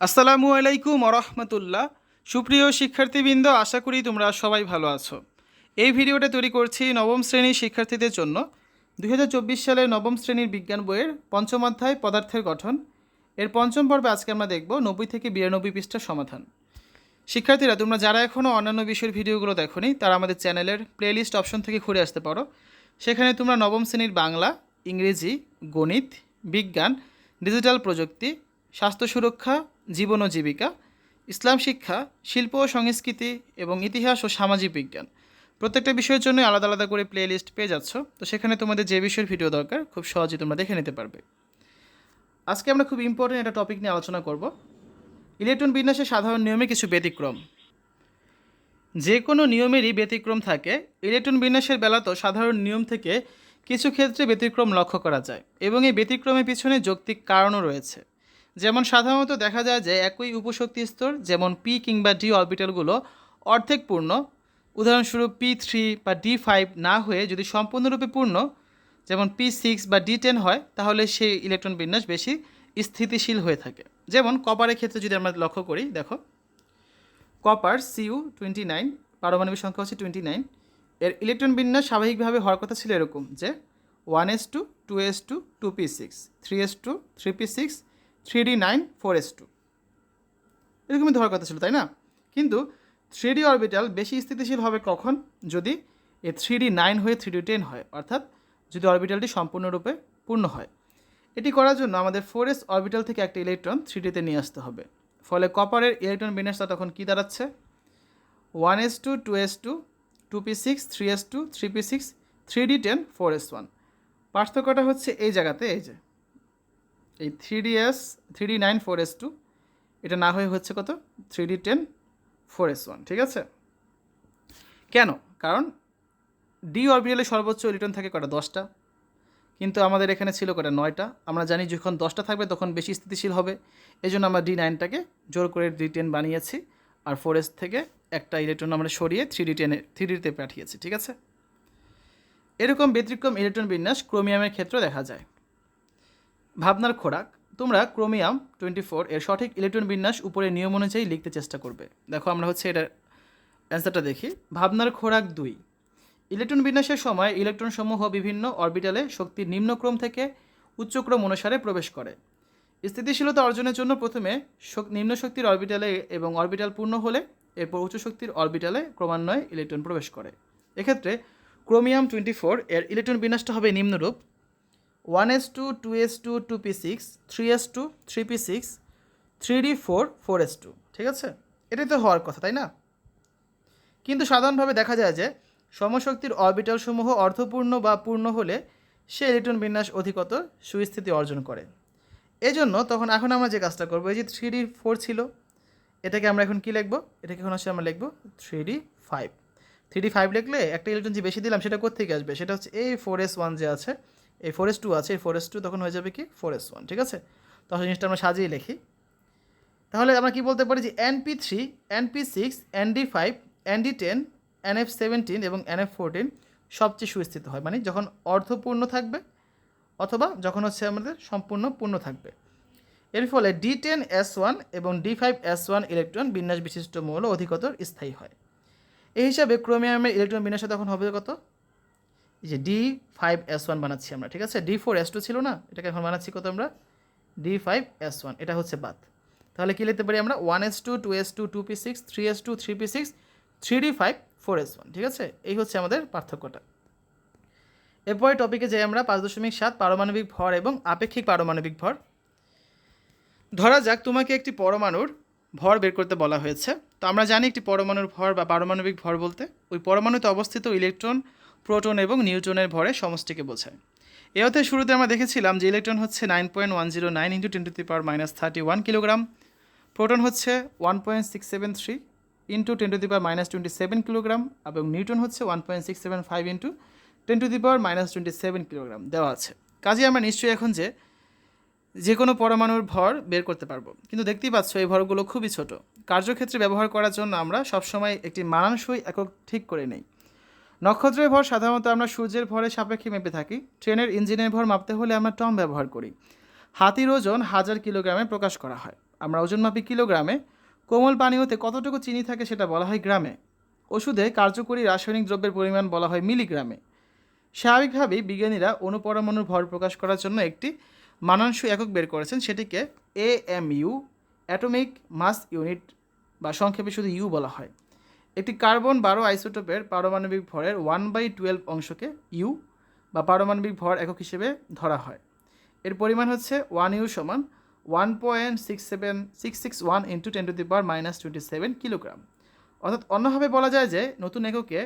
আসসালামু আলাইকুম রহমতুল্লাহ। সুপ্রিয় শিক্ষার্থীবৃন্দ, আশা করি তোমরা সবাই ভালো আছো। এই ভিডিওটা তৈরি করছি নবম শ্রেণির শিক্ষার্থীদের জন্য। দু হাজার চব্বিশ সালে নবম শ্রেণির বিজ্ঞান বইয়ের পঞ্চম অধ্যায় পদার্থের গঠন। এর পঞ্চম পর্বে আজকে আমরা দেখব নব্বই থেকে বিরানব্বই পৃষ্ঠার সমাধান। শিক্ষার্থীরা, তোমরা যারা এখনও অন্যান্য বিষয়ের ভিডিওগুলো দেখোনি, তারা আমাদের চ্যানেলের প্লেলিস্ট অপশন থেকে ঘুরে আসতে পারো। সেখানে তোমরা নবম শ্রেণির বাংলা, ইংরেজি, গণিত, বিজ্ঞান ডিজিটাল প্রযুক্তি স্বাস্থ্য সুরক্ষা, জীবন ও জীবিকা, ইসলাম শিক্ষা, শিল্প ও সংস্কৃতি এবং ইতিহাস ও সামাজিক বিজ্ঞান। প্রত্যেকটা বিষয়ের জন্য আলাদা আলাদা করে প্লে লিস্ট পেয়ে যাচ্ছ। তো সেখানে তোমাদের যে বিষয়ের ভিডিও দরকার, খুব সহজেই তোমরা দেখে নিতে পারবে। আজকে আমরা খুব ইম্পর্টেন্ট একটা টপিক নিয়ে আলোচনা করব। ইলেকট্রন বিন্যাসের সাধারণ নিয়মে কিছু ব্যতিক্রম। যে কোনো নিয়মেরই ব্যতিক্রম থাকে। ইলেকট্রন বিন্যাসের বেলাতেও সাধারণ নিয়ম থেকে কিছু ক্ষেত্রে ব্যতিক্রম লক্ষ্য করা যায় এবং এই ব্যতিক্রমের পিছনে যৌক্তিক কারণও রয়েছে। যেমন সাধারণত দেখা যায় যে একই উপশক্তি স্তর, যেমন পি কিংবা ডি অরবিটালগুলো অর্ধেক পূর্ণ উদাহরণস্বরূপ পি থ্রি বা ডি ফাইভ না হয়ে যদি সম্পূর্ণরূপে পূর্ণ, যেমন পি সিক্স বা ডি টেন হয়, তাহলে সেই ইলেকট্রন বিন্যাস বেশি স্থিতিশীল হয়ে থাকে। যেমন কপারের ক্ষেত্রে যদি আমরা লক্ষ্য করি, দেখো। কপার সিউ টোয়েন্টি নাইন পারমাণবিক সংখ্যা হচ্ছে টোয়েন্টি নাইন এর ইলেকট্রন বিন্যাস স্বাভাবিকভাবে হওয়ার কথা ছিল এরকম যে one s two two s two two p six three s two three p six three d nine four s two. এরকমই ধরার কথা ছিল, তাই না? কিন্তু থ্রি ডি অরবিটাল বেশি স্থিতিশীল হবে কখন? যদি এ থ্রি ডি নাইন হয়ে থ্রি ডি টেন হয়, অর্থাৎ যদি অরবিটালটি সম্পূর্ণরূপে পূর্ণ হয়। এটি করার জন্য আমাদের ফোর এস অরবিটাল থেকে একটা ইলেকট্রন থ্রি ডিতে নিয়ে আসতে হবে। ফলে কপারের ইলেকট্রন বিন্যাসটা তখন কী দাঁড়াচ্ছে? One s two two s two two p six, three s two, three p six three d ten, four s one. পার্থক্যটা হচ্ছে এই জায়গাতে, এই যে। এই three d s three d nine four s two এটা না হয়ে হচ্ছে কত? Three d ten four s one ঠিক আছে? কেন? কারণ ডি অরবিটালে সর্বোচ্চ ইলেকট্রন থাকে কটা? দশটা। কিন্তু আমাদের এখানে ছিল কটা? নয়টা। আমরা জানি যখন দশটা থাকবে তখন বেশি স্থিতিশীল হবে। এই জন্য আমরা ডি নাইনটাকে জোর করে ডি টেন বানিয়েছি আর ফোর এস থেকে একটা ইলেকট্রন আমরা সরিয়ে থ্রি ডি টেনে থ্রি ডিতে পাঠিয়েছি, ঠিক আছে? এরকম ব্যতিক্রম ইলেকট্রন বিন্যাস ক্রোমিয়ামের ক্ষেত্রে দেখা যায়। ভাবনার খোরাক। তোমরা ক্রোমিয়াম টোয়েন্টি ফোর এর সঠিক ইলেকট্রন বিন্যাস উপরে নিয়ম অনুযায়ী লিখতে চেষ্টা করবে। দেখো, আমরা হচ্ছে এটার অ্যান্সারটা দেখি। ভাবনার খোরাক দুই। ইলেকট্রন বিন্যাসের সময় ইলেকট্রন সমূহ বিভিন্ন অরবিটালে শক্তির নিম্নক্রম থেকে উচ্চক্রম অনুসারে প্রবেশ করে। স্থিতিশীলতা অর্জনের জন্য প্রথমে নিম্ন শক্তির অরবিটালে এবং অরবিটাল পূর্ণ হলে এরপর উচ্চ শক্তির অরবিটালে ক্রমান্বয়ে ইলেকট্রন প্রবেশ করে। এক্ষেত্রে ক্রোমিয়াম টোয়েন্টি ফোর এর ইলেকট্রন বিন্যাসটা হবে নিম্নরূপ। One s two two s two two p six three s two three p six three d four four s two ঠিক আছে? এটাই তো হওয়ার কথা, তাই না? কিন্তু সাধারণভাবে দেখা যায় যে সমশক্তির অরবিটাল সমূহ অর্থপূর্ণ বা পূর্ণ হলে সে ইলেকট্রন বিন্যাস অধিকতর সুস্থিতি অর্জন করে। এজন্য তখন এখন আমরা যে কাজটা করব, এই যে থ্রি ডি ফোর ছিল, এটাকে আমরা এখন কি লিখব? এটাকে এখন হচ্ছে আমরা লিখব three d five three d five লিখলে একটা ইলেকট্রন যে বেশি দিলাম, সেটা কোথেকে আসবে? সেটা হচ্ছে এই ফোর এস ওয়ান যে আছে এই ফোর এস টু আছে, এই ফোর এস টু তখন হয়ে যাবে কি? ফোর এস ওয়ান ঠিক আছে? তখন জিনিসটা আমরা সাজিয়ে লিখি। তাহলে আমরা কি বলতে পারি যে n p three n p six n d five n d ten n f seventeen এবং এন এফ ফোরটিন সবচেয়ে সুস্থিত হয়। মানে যখন অর্ধপূর্ণ থাকবে অথবা যখন হচ্ছে আমাদের সম্পূর্ণ পূর্ণ থাকবে। এর ফলে ডি টেন এস ওয়ান এবং d five s one electron বিন্যাস বিশিষ্ট মৌল অধিকতর স্থায়ী হয়। এই হিসাবে ক্রোমিয়ামের ইলেকট্রন বিন্যাসে তখন হবে কত? এই যে ডি ফাইভ এস ওয়ান বানাচ্ছি আমরা, ঠিক আছে? ডি ফোর এস টু ছিল না? এটাকে এখন বানাচ্ছি কত আমরা? ডি ফাইভ এস ওয়ান এটা হচ্ছে বাদ। তাহলে কী লিখতে পারি আমরা? One s two two s two two p six three s two three p six three d five four s one ঠিক আছে? এই হচ্ছে আমাদের পার্থক্যটা। এরপরে টপিকে যাই আমরা, পাঁচ দশমিক সাত পারমাণবিক ভর এবং আপেক্ষিক পারমাণবিক ভর। ধরা যাক, তোমাকে একটি পরমাণুর ভর বের করতে বলা হয়েছে। তো আমরা জানি একটি পরমাণুর ভর বা পারমাণবিক ভর বলতে, ওই পরমাণুতে অবস্থিত ইলেকট্রন প্রোটন এবং নিউট্রনের ভরে সমষ্টিকে বোঝায়। এ অধ্যায় শুরুতে আমরা দেখেছিলাম যে ইলেকট্রন হচ্ছে nine point one zero nine into ten to the power minus thirty one kilogram, proton হচ্ছে one point six seven three into ten to the power minus twenty seven kilogram, এবং নিউটন হচ্ছে one point six seven five into ten to the power minus twenty seven kilogram দেওয়া আছে। কাজে আমরা নিশ্চয়ই এখন যে যে কোনো পরমাণুর ভর বের করতে পারব। কিন্তু দেখতেই পাচ্ছ, এই ভরগুলো খুবই ছোট। কার্যক্ষেত্রে ব্যবহার করার জন্য আমরা সবসময় একটি মানানসই একক ঠিক করে নেই। নক্ষত্রের ভর সাধারণত আমরা সূর্যের ভরের সাপেক্ষে মেপে থাকি। ট্রেনের ইঞ্জিনের ভর মাপতে হলে আমরা টম ব্যবহার করি। হাতির ওজন হাজার কিলোগ্রামে প্রকাশ করা হয়। আমরা ওজন মাপি কিলোগ্রামে। কোমল পানীয়তে কতটুকু চিনি থাকে সেটা বলা হয় গ্রামে। ওষুধে কার্যকরী রাসায়নিক দ্রব্যের পরিমাণ বলা হয় মিলিগ্রামে। স্বাভাবিকভাবেই বিজ্ঞানীরা অণুপরমাণুর ভর প্রকাশ করার জন্য একটি মানাংশ একক বের করেছেন। সেটিকে A M U atomic mass unit বা সংক্ষেপে শুধু ইউ বলা হয়। একটি কার্বন বারো আইসোটোপের পারমাণবিক ভরের ওয়ান বাই টুয়েলভ অংশকে ইউ বা পারমাণবিক ভর একক হিসেবে ধরা হয়। এর পরিমাণ হচ্ছে ওয়ান ইউ সমান one point six seven, six six one into ten to the power minus twenty seven kilogram. অর্থাৎ অন্যভাবে বলা যায় যে নতুন এককে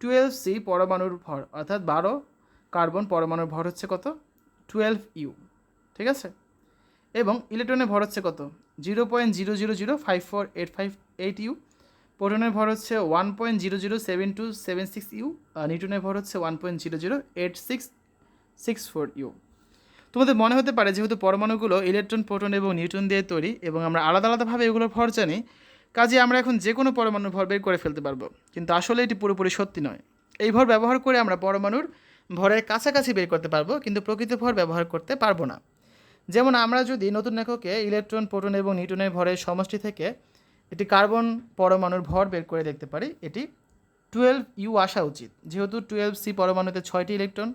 টুয়েলভ সি পরমাণুর ভর, অর্থাৎ বারো কার্বন পরমাণুর ভর হচ্ছে কত? Twelve u. ঠিক আছে? এবং ইলেকট্রনের ভর হচ্ছে কত? Zero point zero zero zero five four eight five eight u. প্রোটনের ভর হচ্ছে one point zero zero seven two seven six u নিউটনের ভর হচ্ছে one point zero zero eight six six four u তোমাদের মনে হতে পারে যেহেতু পরমাণুগুলো ইলেকট্রন, প্রোটন এবং নিউটন দিয়ে তৈরি এবং আমরা আলাদা আলাদাভাবে এগুলোর ভর জানি, কাজে আমরা এখন যে কোনো পরমাণুর ভর বের করে ফেলতে পারব। কিন্তু আসলে এটি পুরোপুরি সত্যি নয়। এই ভর ব্যবহার করে আমরা পরমাণুর ভরের কাছাকাছি বের করতে পারব, কিন্তু প্রকৃত ভর ব্যবহার করতে পারব না। যেমন আমরা যদি নতুন এককে ইলেকট্রন, প্রোটন এবং নিউটনের ভরের সমষ্টি থেকে এটি কার্বন পরমাণুর ভর বের করে দেখতে পারি। এটি টুয়েলভ ইউ আসা উচিত। যেহেতু টুয়েলভ সি পরমাণুতে ছয়টি ইলেকট্রন,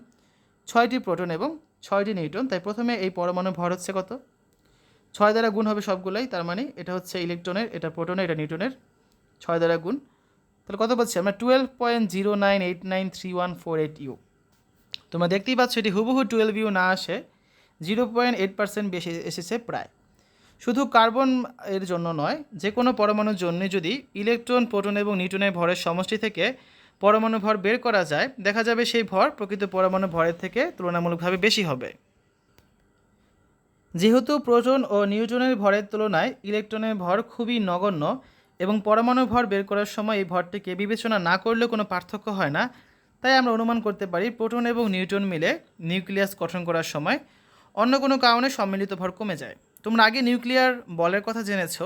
ছয়টি প্রোটন এবং ছয়টি নিউট্রন, তাই প্রথমে এই পরমাণুর ভর হচ্ছে কত? ছয় দ্বারা গুণ হবে সবগুলোই, তার মানে এটা হচ্ছে ইলেকট্রনের, এটা প্রোটনের, এটা নিউটনের ছয় দ্বারা গুণ। তাহলে কত পাচ্ছি আমরা? Twelve point zero nine eight nine three one four eight u. তোমরা দেখতেই পাচ্ছ এটি হুবহু টুয়েলভ ইউ না আসে, জিরো পয়েন্ট এইট পার্সেন্ট বেশি এসেছে প্রায়। শুধু কার্বন এর জন্য নয় যে কোনো পরমাণুর জন্য যদি ইলেকট্রন, প্রোটন এবং নিউটনের ভরের সমষ্টি থেকে পরমাণু ভর বের করা যায়, দেখা যাবে সেই ভর প্রকৃত পরমাণু ভরের থেকে তুলনামূলকভাবে বেশি হবে। যেহেতু প্রোটন ও নিউটনের ভরের তুলনায় ইলেকট্রনের ভর খুবই নগণ্য এবং পরমাণু ভর বের করার সময় এই ভরটিকে বিবেচনা না করলেও কোনো পার্থক্য হয় না, তাই আমরা অনুমান করতে পারি প্রোটন এবং নিউটন মিলে নিউক্লিয়াস গঠন করার সময় অন্য কোনো কারণে সম্মিলিত ভর কমে যায়। তোমরা আগে নিউক্লিয়ার বলের কথা জেনেছ।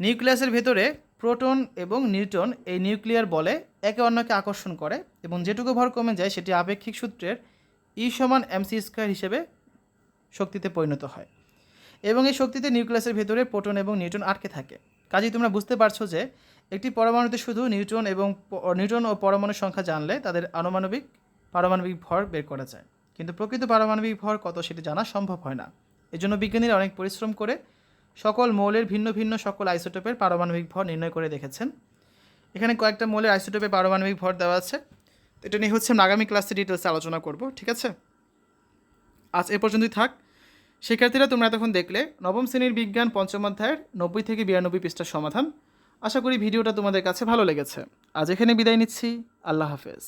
নিউক্লিয়াসের ভেতরে প্রোটন এবং নিউটন এই নিউক্লিয়ার বলে একে অন্যকে আকর্ষণ করে এবং যেটুকু ভর কমে যায় সেটি আপেক্ষিক সূত্রের ই সমান এমসি স্কোয়ার হিসেবে শক্তিতে পরিণত হয় এবং এই শক্তিতে নিউক্লিয়াসের ভেতরে প্রোটন এবং নিউটন আটকে থাকে। কাজেই তোমরা বুঝতে পারছ যে একটি পরমাণুতে শুধু নিউটন এবং নিউটন ও পরমাণুর সংখ্যা জানলে তাদের আনুমানবিক পারমাণবিক ভর বের করা যায়। কিন্তু প্রকৃত পারমাণবিক ভর কত সেটি জানা সম্ভব হয় না। এজন্য বিজ্ঞানীরা অনেক পরিশ্রম করে সকল মৌলের ভিন্ন ভিন্ন সকল আইসোটোপের পারমাণবিক ভর নির্ণয় করে দেখেছেন। এখানে কয়েকটা মৌলের আইসোটোপে পারমাণবিক ভর দেওয়া আছে। এটা নিয়ে হচ্ছে আগামী ক্লাসে ডিটেলসে আলোচনা করব, ঠিক আছে? আজ এ পর্যন্তই থাক। শিক্ষার্থীরা, তোমরা এতক্ষণ দেখলে নবম শ্রেণির বিজ্ঞান পঞ্চম অধ্যায়ের নব্বই থেকে বিরানব্বই পৃষ্ঠার সমাধান। আশা করি ভিডিওটা তোমাদের কাছে ভালো লেগেছে। আজ এখানে বিদায় নিচ্ছি। আল্লাহ হাফেজ।